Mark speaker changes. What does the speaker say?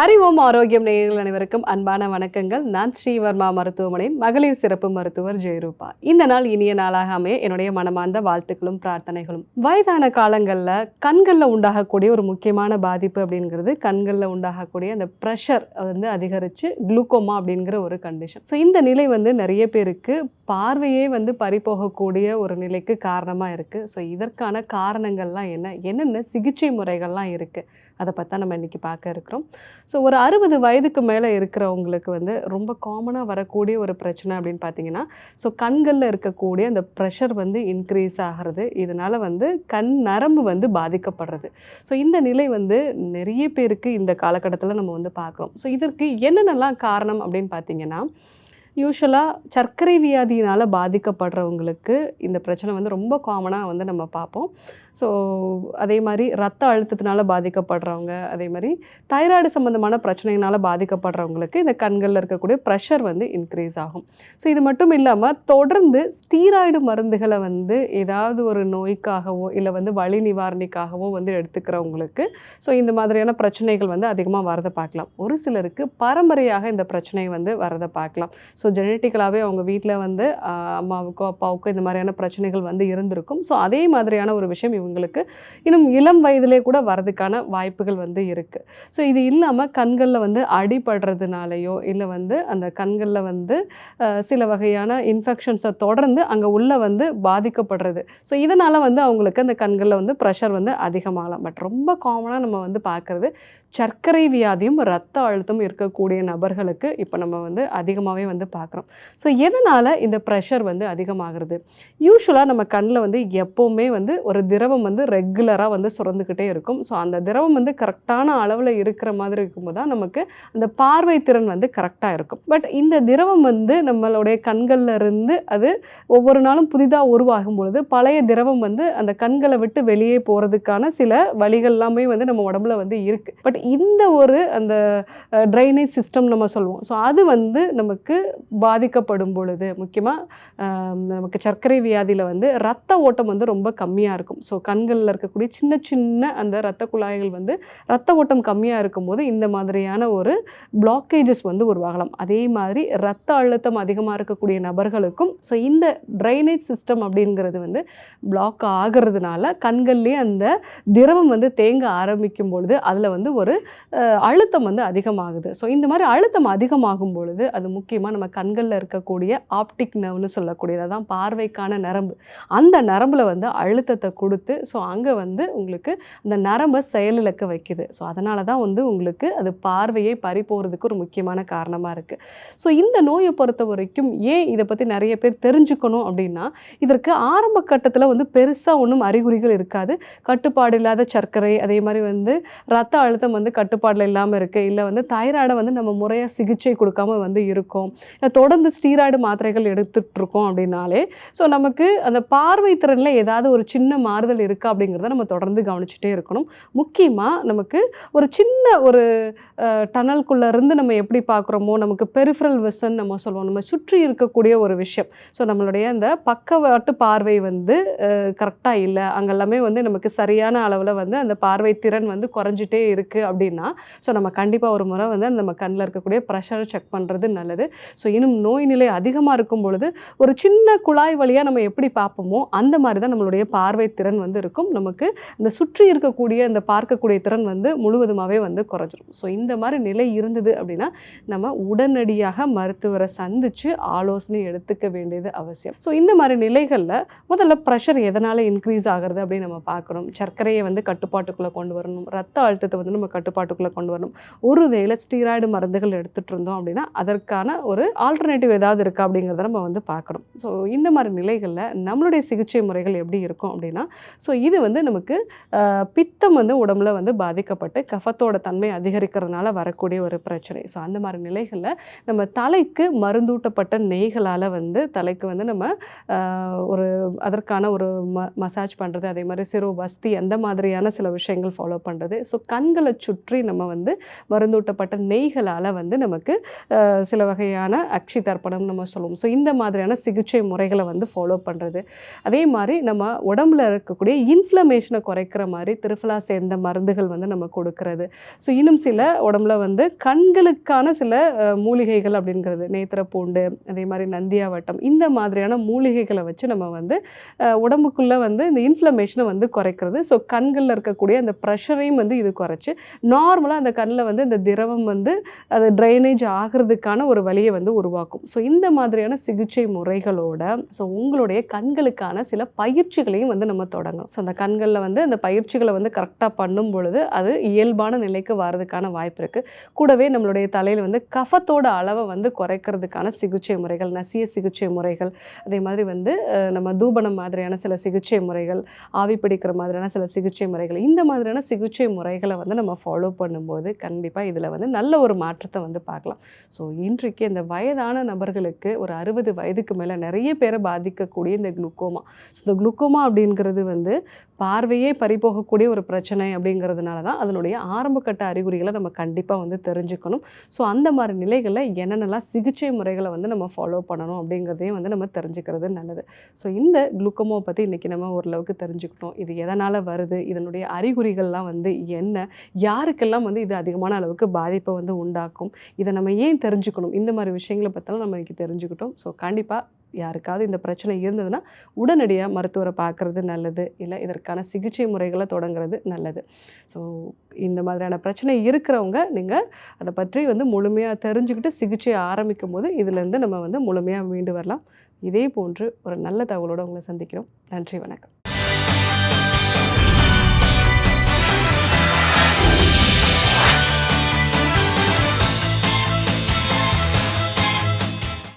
Speaker 1: அறிவோம் ஆரோக்கியம் நேயர்கள் அனைவருக்கும் அன்பான வணக்கங்கள். நான் ஸ்ரீவர்மா மருத்துவமனையின் மகளிர் சிறப்பு மருத்துவர் ஜெயரூபா. இந்த நாள் இனிய நாளாக அமைய என்னுடைய மனமார்ந்த வாழ்த்துக்களும் பிரார்த்தனைகளும். வயதான காலங்களில் கண்களில் உண்டாகக்கூடிய ஒரு முக்கியமான பாதிப்பு அப்படிங்கிறது கண்களில் உண்டாகக்கூடிய அந்த ப்ரெஷர் வந்து அதிகரித்து குளுக்கோமா அப்படிங்கிற ஒரு கண்டிஷன் ஸோ இந்த நிலை வந்து நிறைய பேருக்கு பார்வையே வந்து பறிபோகக்கூடிய ஒரு நிலைக்கு காரணமாக இருக்குது ஸோ இதற்கான காரணங்கள்லாம் என்ன? என்னென்ன சிகிச்சை முறைகள்லாம் இருக்குது அதை பற்றி நம்ம இன்றைக்கி பார்க்க இருக்கிறோம். ஸோ ஒரு அறுபது வயதுக்கு மேலே இருக்கிறவங்களுக்கு வந்து ரொம்ப காமனாக வரக்கூடிய ஒரு பிரச்சனை அப்படின்னு பார்த்தீங்கன்னா ஸோ கண்களில் இருக்கக்கூடிய அந்த ப்ரெஷர் வந்து இன்க்ரீஸ் ஆகிறது. இதனால் வந்து கண் நரம்பு வந்து பாதிக்கப்படுறது. ஸோ இந்த நிலை வந்து நிறைய பேருக்கு இந்த காலகட்டத்தில் நம்ம வந்து பார்க்குறோம் ஸோ இதற்கு என்னென்னலாம் காரணம் அப்படின்னு பார்த்தீங்கன்னா யூஸ்வலாக சர்க்கரை வியாதியினால் பாதிக்கப்படுறவங்களுக்கு இந்த பிரச்சனை வந்து ரொம்ப காமனாக வந்து நம்ம பார்ப்போம். ஸோ அதே மாதிரி ரத்த அழுத்தத்தினால பாதிக்கப்படுறவங்க அதே மாதிரி தைராய்டு சம்மந்தமான பிரச்சனையினால் பாதிக்கப்படுறவங்களுக்கு இந்த கண்களில் இருக்கக்கூடிய ப்ரெஷர் வந்து இன்க்ரீஸ் ஆகும். ஸோ இது மட்டும் இல்லாமல் தொடர்ந்து ஸ்டீராய்டு மருந்துகளை வந்து ஏதாவது ஒரு நோய்க்காகவோ இல்லை வந்து வலி நிவாரணிக்காகவோ வந்து எடுத்துக்கிறவங்களுக்கு ஸோ இந்த மாதிரியான பிரச்சனைகள் வந்து அதிகமாக வரதை பார்க்கலாம். ஒரு சிலருக்கு பரம்பரையாக இந்த பிரச்சனை வந்து வரதை பார்க்கலாம். ஸோ ஜெனட்டிக்கலாகவே அவங்க வீட்டில் வந்து அம்மாவுக்கோ அப்பாவுக்கோ இந்த மாதிரியான பிரச்சனைகள் வந்து இருந்திருக்கும். ஸோ அதே மாதிரியான ஒரு விஷயம் இவங்களுக்கு. இன்னும் இளம் வயதிலே கூட வரதுக்கான வாய்ப்புகள் வந்து இருக்குது ஸோ இது இல்லாமல் கண்களில் வந்து அடிபடுறதுனாலையோ இல்லை வந்து அந்த கண்களில் வந்து சில வகையான இன்ஃபெக்ஷன்ஸை தொடர்ந்து அங்கே உள்ள வந்து பாதிக்கப்படுறது. ஸோ இதனால் வந்து அவங்களுக்கு அந்த கண்களில் வந்து ப்ரெஷர் வந்து அதிகமாகலாம். பட் ரொம்ப காமனாக நம்ம வந்து பார்க்குறது சர்க்கரை வியாதியும் ரத்த அழுத்தம் இருக்கக்கூடிய நபர்களுக்கு இப்போ நம்ம வந்து அதிகமாகவே வந்து பார்க்குறோம். ஸோ எதனால் இந்த ப்ரெஷர் வந்து அதிகமாகிறது? யூஸ்வலாக நம்ம கண்ணில் வந்து எப்போவுமே வந்து ஒரு திரவ திரவம் வந்து ரெகுலராக வந்து சுரந்துக்கிட்டே இருக்கும். ஸோ அந்த திரவம் வந்து கரெக்டான அளவில் இருக்கிற மாதிரி இருக்கும்போது தான் நமக்கு அந்த பார்வை திறன் வந்து கரெக்டாக இருக்கும். பட் இந்த திரவம் வந்து நம்மளுடைய கண்களில் இருந்து அது ஒவ்வொரு நாளும் புதிதாக உருவாகும் பொழுது பழைய திரவம் வந்து அந்த கண்களை விட்டு வெளியே போகிறதுக்கான சில வழிகள் எல்லாமே வந்து நம்ம உடம்புல வந்து இருக்குது பட் இந்த ஒரு அந்த ட்ரைனேஜ் சிஸ்டம் நம்ம சொல்லுவோம். ஸோ அது வந்து நமக்கு பாதிக்கப்படும் பொழுது முக்கியமாக நமக்கு சர்க்கரை வியாதியில் வந்து ரத்த ஓட்டம் வந்து ரொம்ப கம்மியாக இருக்கும். ஸோ கண்களில் இருக்கக்கூடிய சின்ன சின்ன அந்த ரத்த குழாய்கள் வந்து ரத்த ஓட்டம் கம்மியாக இருக்கும்போது இந்த மாதிரியான ஒரு பிளாக்கேஜஸ் வந்து உருவாகலாம். அதே மாதிரி ரத்த அழுத்தம் அதிகமாக இருக்கக்கூடிய நபர்களுக்கும் ஸோ இந்த ட்ரைனேஜ் சிஸ்டம் அப்படிங்கிறது வந்து பிளாக் ஆகிறதுனால கண்கள்லேயே அந்த திரவம் வந்து தேங்க ஆரம்பிக்கும் பொழுது அதில் வந்து ஒரு அழுத்தம் வந்து அதிகமாகுது. ஸோ இந்த மாதிரி அழுத்தம் அதிகமாகும் பொழுது அது முக்கியமாக நம்ம கண்களில் இருக்கக்கூடிய ஆப்டிக் நர்வ்னு சொல்லக்கூடியது அதான் பார்வைக்கான நரம்பு. அந்த நரம்பில் வந்து அழுத்தத்தை கொடுத்து ஸோ அங்கே வந்து உங்களுக்கு அந்த நரம்பை செயலிழக்க வைக்குது. ஸோ அதனால தான் வந்து உங்களுக்கு அது பார்வையை பறி போகிறதுக்கு ஒரு முக்கியமான காரணமாக இருக்குது ஸோ இந்த நோயை பொறுத்த வரைக்கும் ஏன் இதை பற்றி நிறைய பேர் தெரிஞ்சுக்கணும் அப்படின்னா இதற்கு ஆரம்ப கட்டத்தில் வந்து பெருசாக ஒன்றும் அறிகுறிகள் இருக்காது. கட்டுப்பாடு இல்லாத சர்க்கரை அதே மாதிரி வந்து ரத்த அழுத்தம் வந்து கட்டுப்பாடில் இல்லாமல் இருக்குது இல்லை வந்து தைராய்டை வந்து நம்ம முறையாக சிகிச்சை கொடுக்காம வந்து இருக்கோம். இல்லை தொடர்ந்து ஸ்டீராய்டு மாத்திரைகள் எடுத்துட்டு இருக்கோம் அப்படின்னாலே ஸோ நமக்கு அந்த பார்வை திறனில் ஏதாவது ஒரு சின்ன மாறுதல் இருக்கா அப்படிங்கிறத நம்ம தொடர்ந்து கவனிச்சுட்டே இருக்கணும். முக்கியமாக நமக்கு ஒரு சின்ன ஒரு டனல்குள்ளே இருந்து நம்ம எப்படி பார்க்குறோமோ நமக்கு பெரிஃபரல் விசன் நம்ம சொல்லுவோம். நம்ம சுற்றி இருக்கக்கூடிய ஒரு விஷயம். ஸோ நம்மளுடைய அந்த பக்கவாட்டு பார்வை வந்து கரெக்டாக இல்லை. அங்கெல்லாமே வந்து நமக்கு சரியான அளவில் வந்து அந்த பார்வை திறன் வந்து குறைஞ்சிட்டே இருக்குது அப்படின்னா ஸோ நம்ம கண்டிப்பாக ஒரு முறை வந்து நம்ம கண்ணில் இருக்கக்கூடிய ப்ரெஷரை செக் பண்ணுறது நல்லது. ஸோ இன்னும் நோய் நிலை அதிகமாக இருக்கும் பொழுது ஒரு சின்ன குழாய் வழியாக நம்ம எப்படி பார்ப்போமோ அந்த மாதிரி தான் நம்மளுடைய பார்வை திறன் வந்து இருக்கும் நமக்கு இந்த சுற்றி இருக்கக்கூடிய இந்த பார்க்கக்கூடிய திறன் வந்து முழுவதுமாகவே வந்து குறைஞ்சிரும். ஸோ இந்த மாதிரி நிலை இருந்தது அப்படின்னா நம்ம உடனடியாக மருத்துவரை சந்தித்து ஆலோசனை எடுத்துக்க வேண்டியது அவசியம். ஸோ இந்த மாதிரி நிலைகளில் முதல்ல ப்ரெஷர் எதனால் இன்க்ரீஸ் ஆகிறது அப்படின்னு நம்ம பார்க்கணும். சர்க்கரையை வந்து கட்டுப்பாட்டுக்குள்ளே கொண்டு வரணும். ரத்த அழுத்தத்தை வந்து நம்ம கட்டுப்பாட்டுக்குள்ளே கொண்டு வரணும். ஒருவேளை ஸ்டீராய்டு மருந்துகள் எடுத்துகிட்டு இருந்தோம் அப்படின்னா அதற்கான ஒரு ஆல்டர்னேட்டிவ் ஏதாவது இருக்கா அப்படிங்கிறத நம்ம வந்து பார்க்கணும். ஸோ இந்த மாதிரி நிலைகளில் நம்மளுடைய சிகிச்சை முறைகள் எப்படி இருக்கும் அப்படின்னா ஸோ இது வந்து நமக்கு பித்தம் வந்து உடம்புல வந்து பாதிக்கப்பட்டு கஃபத்தோட தன்மை அதிகரிக்கிறதுனால வரக்கூடிய ஒரு பிரச்சனை. ஸோ அந்த மாதிரி நிலைகளில் நம்ம தலைக்கு மருந்தூட்டப்பட்ட நெய்களால் வந்து தலைக்கு வந்து நம்ம ஒரு அதற்கான ஒரு ம மசாஜ் பண்ணுறது அதே மாதிரி சிறு வஸ்தி அந்த மாதிரியான சில விஷயங்கள் ஃபாலோ பண்ணுறது ஸோ கண்களை சுற்றி நம்ம வந்து மருந்தூட்டப்பட்ட நெய்களால் வந்து நமக்கு சில வகையான அக்ஷி தர்ப்பணம் நம்ம சொல்லுவோம். ஸோ இந்த மாதிரியான சிகிச்சை முறைகளை வந்து ஃபாலோ பண்ணுறது அதே மாதிரி நம்ம உடம்புல இருக்க இருக்கக்கூடிய இன்ஃப்ளமேஷனை குறைக்கிற மாதிரி திருஃபலா சேர்ந்த மருந்துகள் வந்து நம்ம கொடுக்கறது. ஸோ இன்னும் சில உடம்புல வந்து கண்களுக்கான சில மூலிகைகள் அப்படிங்கிறது. நேத்திர பூண்டு அதே மாதிரி நந்தியாவட்டம் இந்த மாதிரியான மூலிகைகளை வச்சு நம்ம வந்து உடம்புக்குள்ளே வந்து இந்த இன்ஃப்ளமேஷனை வந்து குறைக்கிறது. ஸோ கண்களில் இருக்கக்கூடிய அந்த ப்ரெஷரையும் வந்து இது குறைச்சி நார்மலாக அந்த கண்ணில் வந்து இந்த திரவம் வந்து அது ட்ரைனேஜ் ஆகிறதுக்கான ஒரு வழியை வந்து உருவாக்கும். ஸோ இந்த மாதிரியான சிகிச்சை முறைகளோட ஸோ உங்களுடைய கண்களுக்கான சில பயிற்சிகளையும் வந்து நம்ம தொடங்கணும் ஸோ அந்த கண்களில் வந்து அந்த பயிற்சிகளை வந்து கரெக்டாக பண்ணும் பொழுது அது இயல்பான நிலைக்கு வர்றதுக்கான வாய்ப்பு இருக்குது கூடவே நம்மளுடைய தலையில் வந்து கஃபத்தோட அளவை வந்து குறைக்கிறதுக்கான சிகிச்சை முறைகள் நசிய சிகிச்சை முறைகள் அதே மாதிரி வந்து நம்ம தூபனம் மாதிரியான சில சிகிச்சை முறைகள் ஆவி பிடிக்கிற மாதிரியான சில சிகிச்சை முறைகள் இந்த மாதிரியான சிகிச்சை முறைகளை வந்து நம்ம ஃபாலோ பண்ணும்போது கண்டிப்பாக இதில் வந்து நல்ல ஒரு மாற்றத்தை வந்து பார்க்கலாம். ஸோ இன்றைக்கு இந்த வயதான நபர்களுக்கு ஒரு அறுபது வயதுக்கு மேலே நிறைய பேரை பாதிக்கக்கூடிய இந்த குளுக்கோமா. ஸோ இந்த குளுக்கோமா அப்படிங்கிறது வந்து வந்து பார்வையே பறிபோகக்கூடிய ஒரு பிரச்சனை அப்படிங்கிறதுனால தான் அதனுடைய ஆரம்பகட்ட அறிகுறிகளை நம்ம கண்டிப்பாக வந்து தெரிஞ்சுக்கணும். ஸோ அந்த மாதிரி நிலைகளில் என்னென்னலாம் சிகிச்சை முறைகளை வந்து நம்ம ஃபாலோ பண்ணணும் அப்படிங்கிறதையும் வந்து நம்ம தெரிஞ்சுக்கிறது நல்லது. ஸோ இந்த குளுக்கமோ பற்றி இன்றைக்கி நம்ம ஓரளவுக்கு தெரிஞ்சுக்கிட்டோம். இது எதனால் வருது? இதனுடைய அறிகுறிகள்லாம் வந்து என்ன? யாருக்கெல்லாம் வந்து இது அதிகமான அளவுக்கு பாதிப்பை வந்து உண்டாக்கும்? இதை நம்ம ஏன் தெரிஞ்சுக்கணும்? இந்த மாதிரி விஷயங்களை பற்றிலாம் நம்ம இன்றைக்கி தெரிஞ்சுக்கிட்டோம். ஸோ கண்டிப்பாக யாருக்காவது இந்த பிரச்சனை இருந்ததுன்னா உடனடியாக மருத்துவரை பார்க்குறது நல்லது இல்லை இதற்கான சிகிச்சை முறைகளை தொடங்குறது நல்லது. ஸோ இந்த மாதிரியான பிரச்சனை இருக்கிறவங்க நீங்கள் அதை பற்றி வந்து முழுமையாக தெரிஞ்சுக்கிட்டு சிகிச்சை ஆரம்பிக்கும் போது இதுலேருந்து நம்ம வந்து முழுமையாக மீண்டு வரலாம். இதே போன்று ஒரு நல்ல தகவலோடு உங்களை சந்திக்கிறோம். நன்றி வணக்கம்.